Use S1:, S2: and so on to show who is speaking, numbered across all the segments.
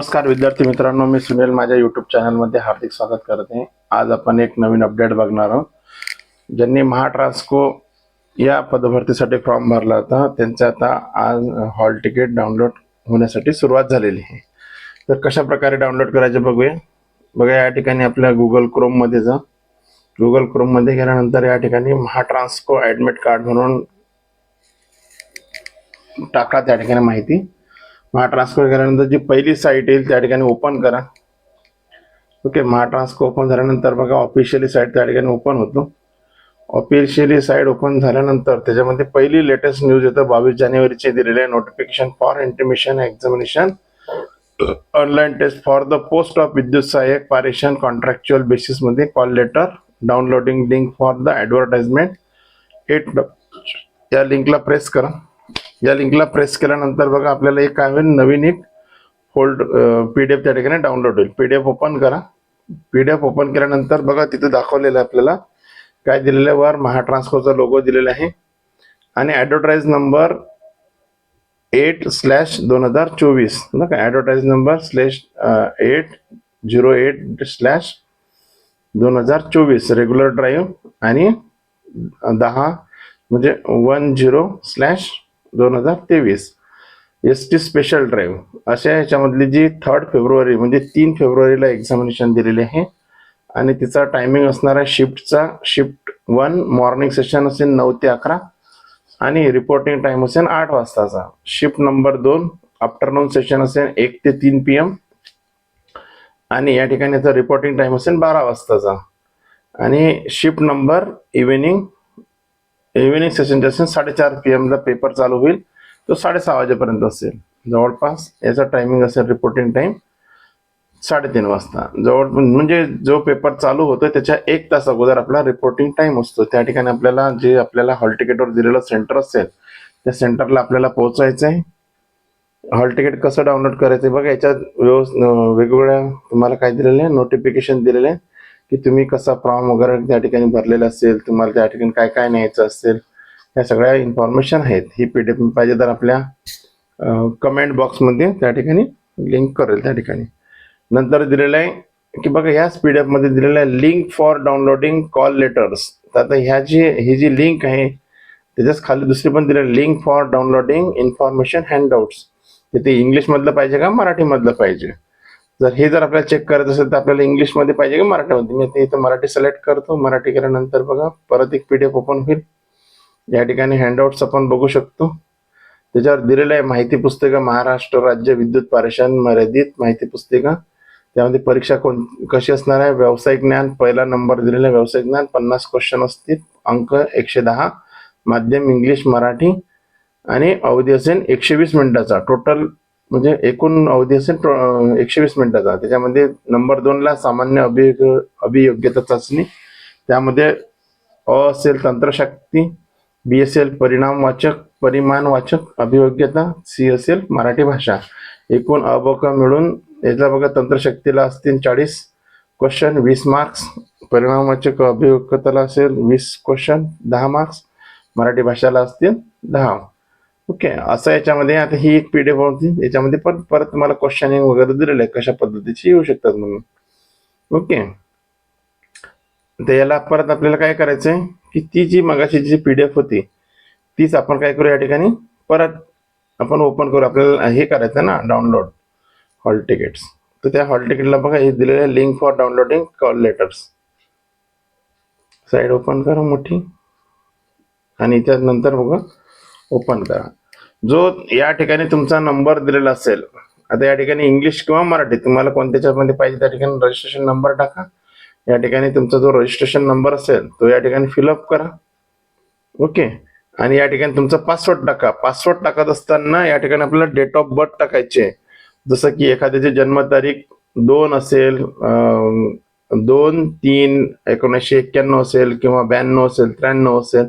S1: नमस्कार विद्यार्थी मित्रांनो मी सुनील माझ्या युट्यूब चॅनलमध्ये हार्दिक स्वागत करत. आहे आज आपण एक नवीन अपडेट बघणार आहोत. ज्यांनी महाट्रान्सको या पदभरतीसाठी फॉर्म भरला होता त्यांचे आता आज हॉल तिकीट डाउनलोड होण्यासाठी सुरुवात झालेली आहे. तर कशा प्रकारे डाउनलोड करायचे बघूया. बघा या ठिकाणी आपल्या गुगल क्रोममध्ये जा. गुगल क्रोममध्ये गेल्यानंतर या ठिकाणी महाट्रान्सको ॲडमिट कार्ड म्हणून टाका त्या ठिकाणी माहिती. महा ट्रान्सफर केल्यानंतर जी पहिली साईट येईल त्या ठिकाणी ओपन करा. ओके महा ट्रान्सफर ओपन झाल्यानंतर बघा ऑफिशियली साईट त्या ठिकाणी ओपन होतो. ऑफिशियली साईट ओपन झाल्यानंतर त्याच्यामध्ये पहिली लेटेस्ट न्यूज येतं. बावीस जानेवारीचे आहे notification for intimation examination online test for the post of विद्युत सहाय्यक पारेषण contractual बेसिसमध्ये call letter downloading link for the advertisement at या लिंकला प्रेस करा. या लिंकला प्रेस केल्यानंतर बघा आपल्याला एक काय होईल नवीन एक फोल्ड पी डी एफ त्या ठिकाणी डाउनलोड होईल. पी डी एफ ओपन करा. पी डी एफ ओपन केल्यानंतर बघा तिथे दाखवलेलं आहे आपल्याला काय दिलेलं आहे वर. महाट्रान्सकोचा लोगो दिलेला आहे. आणि ॲडव्हर्टाईज नंबर एट स्लॅश दोन हजार चोवीस. ना काय advertise number slash eight zero eight slash दोन हजार चोवीस. रेग्युलर ड्राईव्ह आणि दहा म्हणजे वन झिरो स्लॅश दोन हजार तेवीस. एस टी स्पेशल ड्राईव्ह अशा ह्याच्यामधली जी थर्ड फेब्रुवारी म्हणजे तीन फेब्रुवारीला एक्झामिनेशन दिलेली आहे. आणि तिचा टायमिंग असणार आहे शिफ्टचा शिफ्ट वन मॉर्निंग सेशन असेल नऊ ते अकरा. आणि रिपोर्टिंग टाइम असेल आठ वाजताचा. शिफ्ट नंबर दोन आफ्टरनून सेशन असेल एक ते तीन पी एम आणि या ठिकाणी रिपोर्टिंग टाइम असेल बारा वाजताचा. आणि shift number evening evening session असेल साडेचार पी एमला पेपर चालू होईल. तो साडेसहा वाजेपर्यंत असेल. जवळपास याचा टायमिंग असेल रिपोर्टिंग टाईम साडेतीन वाजता. जवळ म्हणजे जो पेपर चालू होतो त्याच्या एक तास अगोदर आपला रिपोर्टिंग टाईम असतो. त्या ठिकाणी आपल्याला जे आपल्याला हॉल तिकीटवर दिलेलं सेंटर असेल त्या सेंटरला आपल्याला पोहोचायचं आहे हॉल तिकीट कसं डाउनलोड करायचं आहे बघा याच्यात व्यवस्थ वेगवेगळ्या तुम्हाला काय दिलेलं आहे? नोटिफिकेशन दिलेलं आहे. की तुम्ही कसा फॉर्म वगैरे त्या ठिकाणी भरलेला असेल तुम्हाला त्या ठिकाणी काय काय न्यायचं असेल ह्या सगळ्या इन्फॉर्मेशन आहेत. ही पी डी एफ पाहिजे तर आपल्या कमेंट बॉक्समध्ये त्या ठिकाणी लिंक करेल त्या ठिकाणी. नंतर दिलेलं आहे की बघा ह्याच पी डी एफमध्ये दिलेलं आहे link for downloading call letters तर आता ह्या जी ही जी लिंक आहे त्याच्याच खाली दुसरी पण दिलेली link for downloading information handouts तिथे इंग्लिशमधलं पाहिजे का मराठीमधलं पाहिजे? जर हे जर आपल्याला चेक करायचं असेल तर आपल्याला इंग्लिशमध्ये पाहिजे का मराठीमध्ये? मी आता इथं मराठी सिलेक्ट करतो. मराठी केल्यानंतर बघा परत एक पी डी एफ ओपन होईल. या ठिकाणी हँडआउट्स आपण बघू शकतो. त्याच्यावर दिलेलं आहे माहिती पुस्तिका महाराष्ट्र राज्य विद्युत पारेषण मर्यादित माहिती पुस्तिका. त्यामध्ये परीक्षा कोण कशी असणार आहे? व्यावसायिक ज्ञान पहिला नंबर दिलेला आहे व्यावसायिक ज्ञान पन्नास क्वेश्चन असतील. अंक एकशे दहा माध्यम इंग्लिश मराठी आणि अवधी असेल एकशे वीस मिनिटाचा. टोटल म्हणजे एकूण अवधी असेल एकशे वीस मिनिटाचा. त्याच्यामध्ये नंबर दोनला सामान्य अभियोग अभियोग्यता चाचणी. त्यामध्ये अ असेल तंत्रशक्ती बी असेल परिणामवाचक परिमाणवाचक अभियोग्यता सी असेल मराठी भाषा. एकूण अ बक मिळून याचा बघा तंत्रशक्तीला असतील चाळीस क्वेश्चन वीस मार्क्स परिणामवाचक अभियोग्यताला असेल वीस क्वेश्चन दहा मार्क्स मराठी भाषाला असतील दहा. ओके असं याच्यामध्ये आता ही एक पीडीएफ होती. याच्यामध्ये पण परत तुम्हाला क्वेश्चनिंग वगैरे दिलेलं आहे कशा पद्धतीची येऊ शकतात म्हणून. ओके. तर याला परत आपल्याला काय करायचं आहे की ती जी मगाशी जी पी डी एफ होती तीच आपण काय करू या ठिकाणी? परत आपण ओपन करू. आपल्याला हे करायचं ना डाउनलोड हॉल तिकीट्स तर त्या हॉल तिकीटला बघा हे दिलेलं आहे link for downloading call letters side open करा मोठी. आणि त्यानंतर बघा ओपन करा. जो या ठिकाणी तुमचा नंबर दिलेला असेल आता या ठिकाणी इंग्लिश किंवा मराठी तुम्हाला कोणत्याच्यामध्ये पाहिजे त्या ठिकाणी रजिस्ट्रेशन नंबर टाका. या ठिकाणी तुमचा जो रजिस्ट्रेशन नंबर असेल तो या ठिकाणी फिलअप करा. ओके आणि या ठिकाणी तुमचा पासवर्ड टाका. पासवर्ड टाकत असताना या ठिकाणी आपल्याला डेट ऑफ बर्थ टाकायचे. जसं की एखाद्याची जन्मतारीख दोन असेल दोन तीन एकोणीसशे एक्क्याण्णव असेल किंवा ब्याण्णव असेल त्र्याण्णव असेल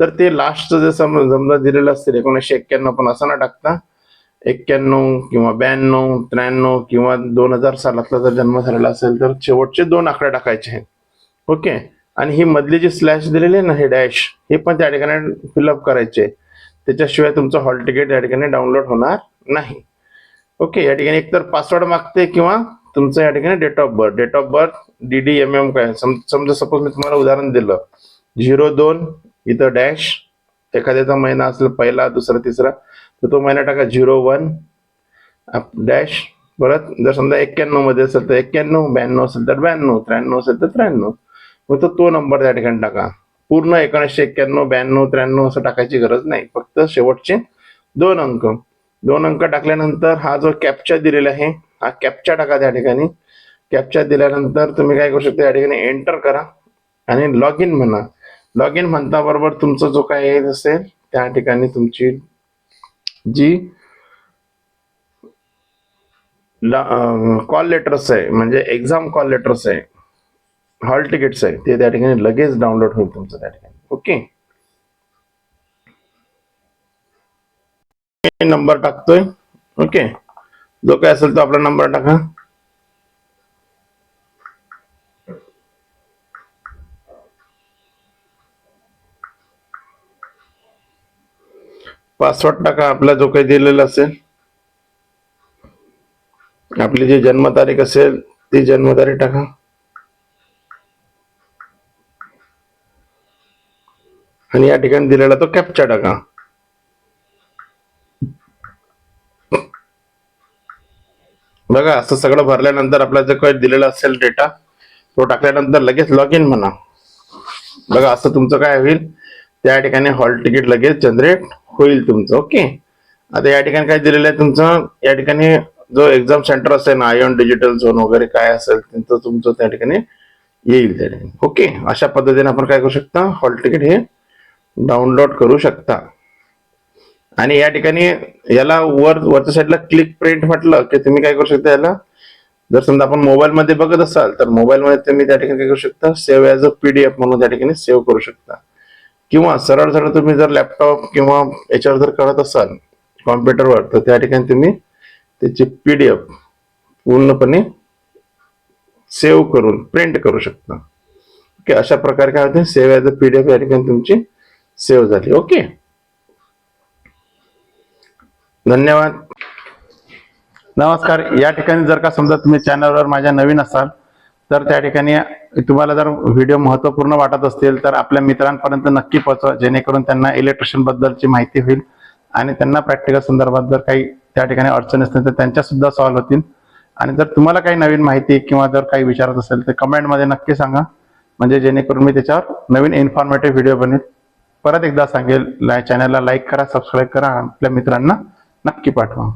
S1: तर ते लास्टचं जे समजा दिलेलं असेल एकोणीसशे एक्क्याण्णव पण असं ना टाकता एक्क्याण्णव किंवा ब्याण्णव त्र्याण्णव किंवा दोन हजार सालातला जर जन्म झालेला असेल तर शेवटचे दोन आकडे टाकायचे आहेत. ओके? आणि ही मधली जी स्लॅश दिलेली आहे ना हे डॅश हे पण त्या ठिकाणी फिलअप करायचे त्याच्याशिवाय तुमचं हॉल तिकीट या ठिकाणी डाउनलोड होणार नाही. ओके? या ठिकाणी एकतर पासवर्ड मागते किंवा तुमचं या ठिकाणी date of birth date of birth D D M M काय? सम- समजा सपोज मी तुम्हाला उदाहरण दिलं. झिरो दोन इथं डॅश एखाद्याचा महिना असेल पहिला दुसरा तिसरा तर तो महिना टाका झिरो वन डॅश. परत जर समजा एक्क्याण्णवमध्ये असेल तर एक्क्याण्णव ब्याण्णव असेल तर ब्याण्णव त्र्याण्णव असेल तर त्र्याण्णव. मग तो तो नंबर त्या ठिकाणी टाका. पूर्ण एकोणीसशे एक्क्याण्णव ब्याण्णव त्र्याण्णव असं टाकायची गरज नाही. फक्त शेवटचे दोन अंक. दोन अंक टाकल्यानंतर हा जो कॅपचा दिलेला आहे हा कॅपचा टाका त्या ठिकाणी. कॅपचा दिल्यानंतर तुम्ही काय करू शकता या ठिकाणी एंटर करा आणि लॉग इन म्हणा. लॉग इन बरोबर तुमचं जो काय हे असेल, त्या ठिकाणी तुमची जी कॉल लेटर्स आहे, म्हणजे एक्झाम कॉल लेटर्स आहे हॉल तिकीट्स आहे, ते त्या ठिकाणी लगेच डाउनलोड होईल तुमचं त्या ठिकाणी. ओके नंबर टाकतोय. ओके जो काय असेल तो आपला नंबर टाका. पासवर्ड टाका आपला जो काही दिलेला असेल आपली जी जन्मतारीख असेल ती जन्मतारीख टाका. आणि या ठिकाणी दिलेला तो कॅप्चा टाका. बघा असं सगळं भरल्यानंतर आपला जो काही दिलेला असेल डेटा तो टाकल्यानंतर लगेच लॉग इन म्हणा. बघा असं तुमचं काय होईल? त्या ठिकाणी हॉल तिकीट लगेच जनरेट होईल तुमचं ओके? आता या ठिकाणी काय दिलेलं आहे तुमचं? या ठिकाणी जो एक्झाम सेंटर असेल ना आयॉन डिजिटल झोन वगैरे काय असेल त्यांचं तुमचं त्या ठिकाणी येईल त्या ठिकाणी ओके? अशा पद्धतीने आपण काय करू शकता? हॉल तिकीट हे डाउनलोड करू शकता. आणि या ठिकाणी याला वर वरच्या साईडला क्लिक प्रिंट म्हटलं की तुम्ही काय करू शकता याला? जर समजा आपण मोबाईल मध्ये बघत असाल तर मोबाईल मध्ये तुम्ही त्या ठिकाणी काय करू शकता? सेव्ह ॲज अ पीडीएफ म्हणून त्या ठिकाणी सेव्ह करू शकता. किंवा सरळ सरळ तुम्ही जर लॅपटॉप किंवा याच्यावर जर करत असाल कॉम्प्युटरवर तर त्या ठिकाणी तुम्ही त्याची पीडीएफ पूर्णपणे सेव्ह करून प्रिंट करू शकता. ओके अशा प्रकारे काय होते? सेव्ह ॲज अ पीडीएफ या ठिकाणी तुमची सेव्ह झाली. ओके धन्यवाद. नमस्कार. या ठिकाणी जर का समजा तुम्ही चॅनलवर माझ्या नवीन असाल तर त्या ठिकाणी तुम्हाला जर व्हिडिओ महत्त्वपूर्ण वाटत असतील तर आपल्या मित्रांपर्यंत नक्की पोहोचवा जेणेकरून त्यांना इलेक्ट्रिशियन बद्दलची माहिती होईल आणि त्यांना प्रॅक्टिकल संदर्भात जर काही त्या ठिकाणी अडचणी असतील तर त्यांच्या सुद्धा सॉल्व्ह होतील. आणि जर तुम्हाला काही नवीन माहिती किंवा जर काही विचारत असेल तर कमेंटमध्ये नक्की सांगा. म्हणजे जेणेकरून मी त्याच्यावर नवीन इन्फॉर्मेटिव्ह व्हिडिओ बनवेल परत एकदा सांगेल चॅनलला लाईक करा सबस्क्राईब करा आपल्या मित्रांना नक्की पाठवा.